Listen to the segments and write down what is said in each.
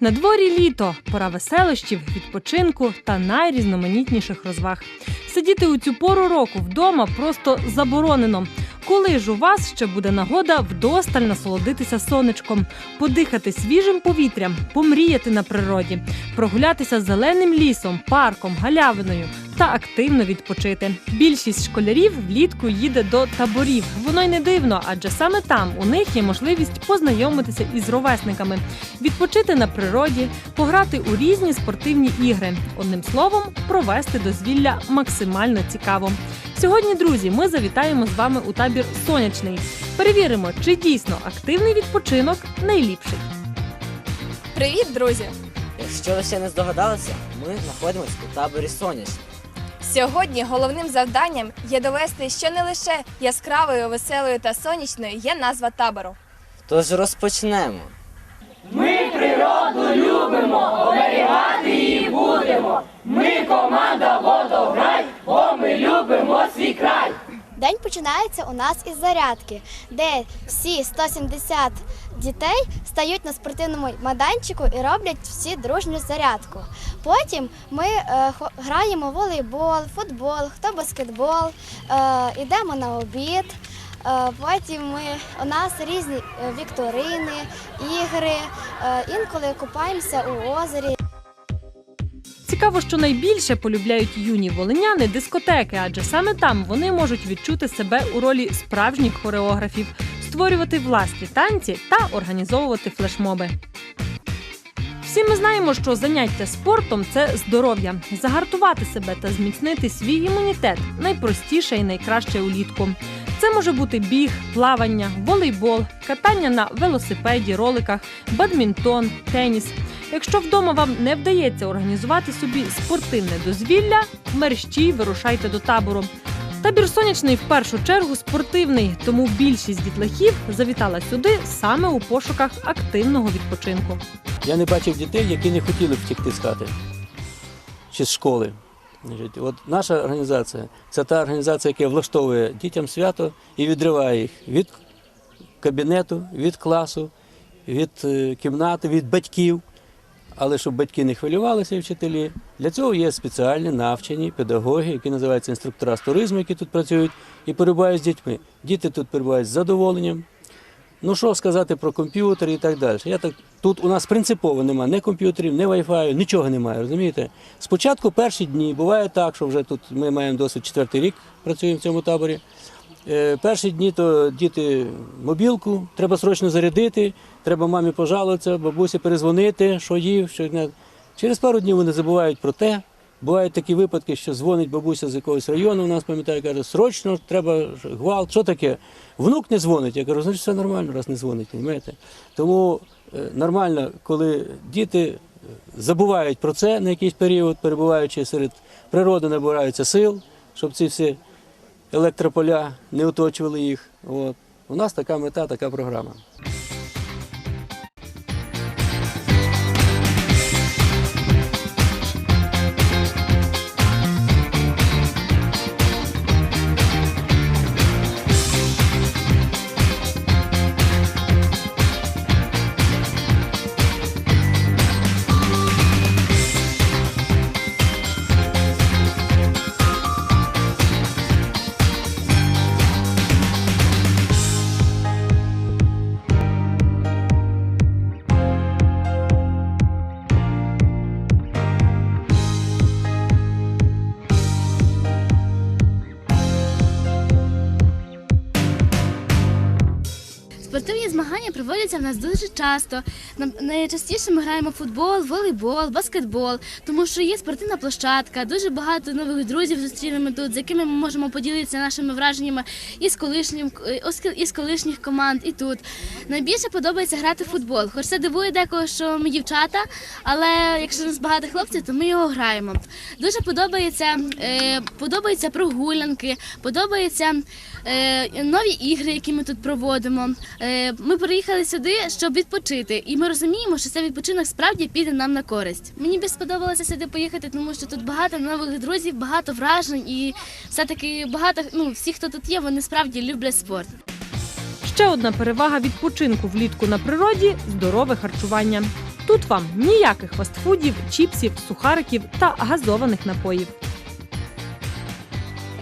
На дворі літо, пора веселощів, відпочинку та найрізноманітніших розваг. Сидіти у цю пору року вдома просто заборонено. Коли ж у вас ще буде нагода вдосталь насолодитися сонечком, подихати свіжим повітрям, помріяти на природі, прогулятися зеленим лісом, парком, галявиною та активно відпочити. Більшість школярів влітку їде до таборів. Воно й не дивно, адже саме там у них є можливість познайомитися із ровесниками, відпочити на природі, пограти у різні спортивні ігри. Одним словом, провести дозвілля максимально цікаво. Сьогодні, друзі, ми завітаємо з вами у табір сонячний. Перевіримо, чи дійсно активний відпочинок найліпший. Привіт, друзі! Якщо ви ще не здогадалися, ми знаходимося у таборі Сонячний. Сьогодні головним завданням є довести, що не лише яскравою, веселою та сонячною є назва табору. Тож розпочнемо. День починається у нас із зарядки, де всі 170 дітей стають на спортивному майданчику і роблять всі дружню зарядку. Потім ми е, граємо волейбол, футбол, хто баскетбол, е, йдемо на обід. Е, Потім ми, у нас різні е, вікторини, ігри, е, інколи купаємося у озері. Цікаво, що найбільше полюбляють юні волиняни дискотеки, адже саме там вони можуть відчути себе у ролі справжніх хореографів, створювати власні танці та організовувати флешмоби. Всі ми знаємо, що заняття спортом це здоров'я. Загартувати себе та зміцнити свій імунітет найпростіше і найкраще улітку. Це може бути біг, плавання, волейбол, катання на велосипеді, роликах, бадмінтон, теніс. Якщо вдома вам не вдається організувати собі спортивне дозвілля, мерщій вирушайте до табору. Табір сонячний в першу чергу спортивний, тому більшість дітлахів завітала сюди саме у пошуках активного відпочинку. Я не бачив дітей, які не хотіли б втекти з хати чи з школи. От наша організація це та організація, яка влаштовує дітям свято і відриває їх від кабінету, від класу, від е, кімнати, від батьків. Але щоб батьки не хвилювалися і вчителі, для цього є спеціальні навчені педагоги, які називаються інструктора з туризму, які тут працюють і перебувають з дітьми. Діти тут перебувають з задоволенням, Ну що сказати про комп'ютери і так далі. Я так тут у нас принципово немає ні комп'ютерів, ні вайфаю, нічого немає. Розумієте? Спочатку перші дні буває так, що вже тут ми маємо досить четвертий рік працюємо в цьому таборі. Е, перші дні то діти мобілку, треба срочно зарядити, треба мамі пожалуватися, бабусі перезвонити, що їв, що не. Через пару днів вони забувають про те. Бувають такі випадки, що дзвонить бабуся з якогось району, у нас пам'ятаю, каже, срочно треба гвалт. Що таке? Внук не дзвонить. Я кажу, значить все нормально, раз не дзвонить, розумієте? Тому е, нормально, коли діти е, забувають про це на якийсь період, перебуваючи серед природи, набираються сил, щоб ці всі електрополя не оточували їх. От. У нас така мета, така програма. Спортивні змагання проводяться в нас дуже часто. Найчастіше ми граємо футбол, волейбол, баскетбол, тому що є спортивна площадка, дуже багато нових друзів зустрінемо тут, з якими ми можемо поділитися нашими враженнями із колишнім із колишніх команд, і тут. Найбільше подобається грати в футбол. Хоч це дивує декого, що ми дівчата, але якщо нас багато хлопців, то ми його граємо. Дуже подобається, е, подобаються прогулянки, подобаються е, нові ігри, які ми тут проводимо. Е, ми приїхали сюди, щоб відпочити, і ми розуміємо, що цей відпочинок справді піде нам на користь. Мені би сподобалося сюди поїхати, тому що тут багато нових друзів, багато вражень, і все-таки багато ну всі, хто тут є, вони справді люблять спорт. Ще одна перевага відпочинку влітку на природі здорове харчування. Тут вам ніяких фастфудів, чіпсів, сухариків та газованих напоїв.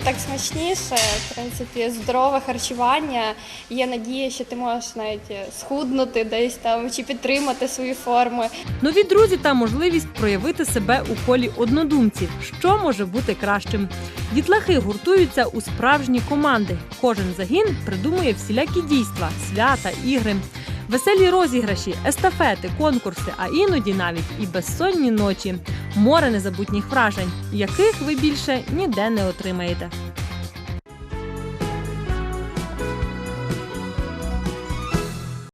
Так смачніше, в принципі, здорове харчування. Є надія, що ти можеш навіть схуднути десь там чи підтримати свої форми. Нові друзі та можливість проявити себе у колі однодумців, що може бути кращим. Дітлахи гуртуються у справжні команди. Кожен загін придумує всілякі дійства, свята, ігри. Веселі розіграші, естафети, конкурси, а іноді навіть і безсонні ночі, море незабутніх вражень, яких ви більше ніде не отримаєте.